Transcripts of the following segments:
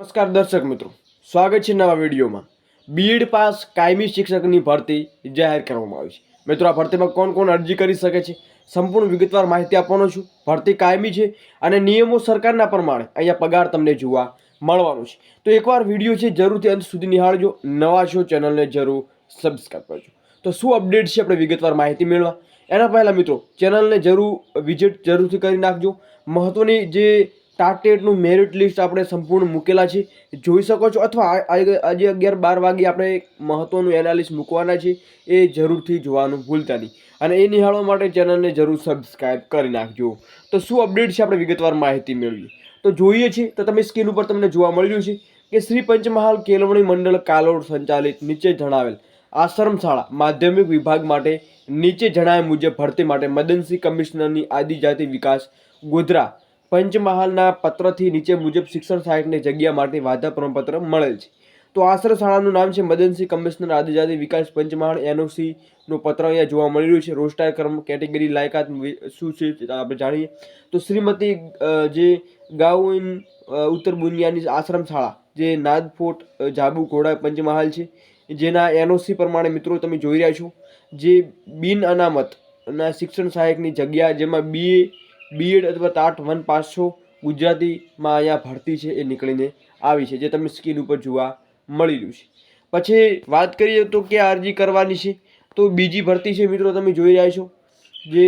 નમસ્કાર દર્શક મિત્રો, સ્વાગત છે નવા વિડીયોમાં. બીએડ પાસ કાયમી શિક્ષકની ભરતી જાહેર કરવામાં આવી છે. મિત્રો, આ ભરતીમાં કોણ કોણ અરજી કરી શકે છે? સંપૂર્ણ વિગતવાર માહિતી આપવાનો છું. ભરતી કાયમી છે અને નિયમો સરકારના પ્રમાણે અહીંયા પગાર તમને જોવા મળવાનો છે. તો એકવાર વીડિયો છે જરૂરથી અંત સુધી નિહાળજો. નવા છો ચેનલને જરૂર સબસ્ક્રાઈબ કરજો. તો શું અપડેટ છે આપણે વિગતવાર માહિતી મેળવા એના પહેલાં મિત્રો, ચેનલને જરૂર વિઝિટ જરૂરથી કરી નાખજો. મહત્ત્વની જે ટાટેટનું મેરિટ લિસ્ટ આપણે સંપૂર્ણ મૂકેલા છે. જોઈ શકો છો અથવા આજે અગિયાર બાર વાગે આપણે એક મહત્ત્વનું એનાલિસ મૂકવાના છે. એ જરૂરથી જોવાનું ભૂલતા નહીં. અને એ નિહાળવા માટે ચેનલને જરૂર સબસ્ક્રાઈબ કરી નાખજો. તો શું અપડેટ છે આપણે વિગતવાર માહિતી મેળવીએ તો જોઈએ છીએ તો તમે સ્ક્રીન ઉપર તમને જોવા મળ્યું છે કે શ્રી પંચમહાલ કેળવણી મંડળ કાલોડ સંચાલિત નીચે જણાવેલ આશ્રમ શાળા માધ્યમિક વિભાગ માટે નીચે જણાવ્યા મુજબ ભરતી માટે મદનસિંહ કમિશનરની આદિજાતિ વિકાસ ગોધરા પંચમહાલના પત્રથી નીચે મુજબ શિક્ષણ સહાયકની જગ્યા માટે વાધા પ્રમાણપત્ર મળેલ છે. તો આશ્રમ શાળાનું નામ છે મદનસિંહ કમિશનર આદિજાતિ વિકાસ પંચમહાલ એનઓસી નું પત્ર અહીંયા જોવા મળી રહ્યું છે. રોસ્ટાર કર્મ કેટેગરી લાયકાત શું છે આપણે જાણીએ. તો શ્રીમતી જે ગાઉન ઉત્તર બુનિયાની આશ્રમ શાળા જે નાદફોટ જાબુ ઘોડા પંચમહાલ છે, જેના એનઓસી પ્રમાણે મિત્રો તમે જોઈ રહ્યા છો. જે બિન અનામત ના શિક્ષણ સહાયકની જગ્યા, જેમાં બીએ બીએડ અથવા ટાટ વન પાસ છો. ગુજરાતીમાં અહીંયા ભરતી છે એ નીકળીને આવી છે, જે તમને સ્કીન ઉપર જોવા મળી રહ્યું છે. પછી વાત કરીએ તો કે અરજી કરવાની છે. તો બીજી ભરતી છે મિત્રો તમે જોઈ રહ્યા છો, જે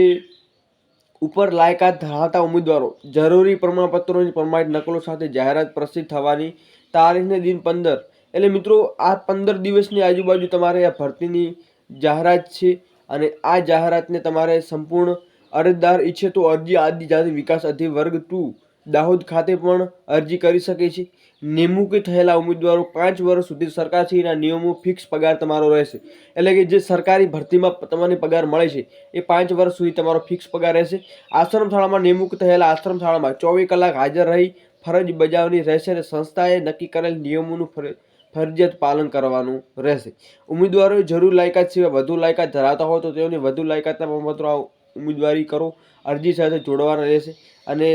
ઉપર લાયકાત ધરાવતા ઉમેદવારો જરૂરી પ્રમાણપત્રોની પ્રમાણિત નકલો સાથે જાહેરાત પ્રસિદ્ધ થવાની તારીખને દિન પંદર. એટલે મિત્રો, આ પંદર દિવસની આજુબાજુ તમારે આ ભરતીની જાહેરાત છે અને આ જાહેરાતને તમારે સંપૂર્ણ અરજદાર ઈચ્છે તો અરજી આદિજાતિ વિકાસ અધિવર્ગ ટુ દાહોદ ખાતે પણ અરજી કરી શકે છે. નિમણૂક થયેલા ઉમેદવારો પાંચ વર્ષ સુધી સરકારશ્રીના નિયમો ફિક્સ પગાર તમારો રહેશે. એટલે કે જે સરકારી ભરતીમાં તમને પગાર મળે છે, એ પાંચ વર્ષ સુધી તમારો ફિક્સ પગાર રહેશે. આશ્રમશાળામાં નિમણૂક થયેલા આશ્રમ શાળામાં ચોવીસ કલાક હાજર રહી ફરજ બજાવવાની રહેશે અને સંસ્થાએ નક્કી કરેલ નિયમોનું ફરજ ફરજિયાત પાલન કરવાનું રહેશે. ઉમેદવારોએ જરૂર લાયકાત સિવાય વધુ લાયકાત ધરાવતા હોય તો તેઓની વધુ લાયકાતના પ્રમાણપત્રો ઉમેદવારી કરો, અરજી સાથે જોડવાના રહેશે અને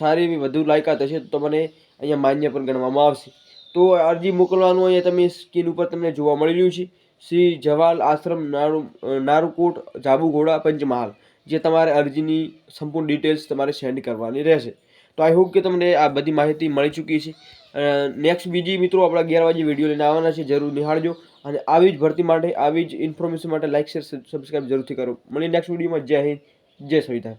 સારી એવી વધુ લાયકાત હશે તો તમને અહીંયા માન્ય પણ ગણવામાં આવશે. તો અરજી મોકલવાનું અહીંયા તમે સ્કીન ઉપર તમને જોવા મળી રહ્યું છે. શ્રી જવાલ આશ્રમ નારુ, નારુકોટ જાબુઘોડા પંચમહાલ, જે તમારે અરજીની સંપૂર્ણ ડિટેલ્સ તમારે સેન્ડ કરવાની રહેશે. તો આઈ હોપ કે તમને આ બધી માહિતી મળી ચૂકી છે. નેક્સ્ટ બીજી મિત્રો આપણા અગિયાર વાગે વીડિયો લઈને આવવાના છે. જરૂર નિહાળજો. અને આવી જ ભરતી માટે, આવી જ ઇન્ફોર્મેશન માટે લાઇક શેર સબસ્ક્રાઈબ જરૂરથી કરો. મળી નેક્સ્ટ વિડીયોમાં જય હિન્દ, જય સંવિધાન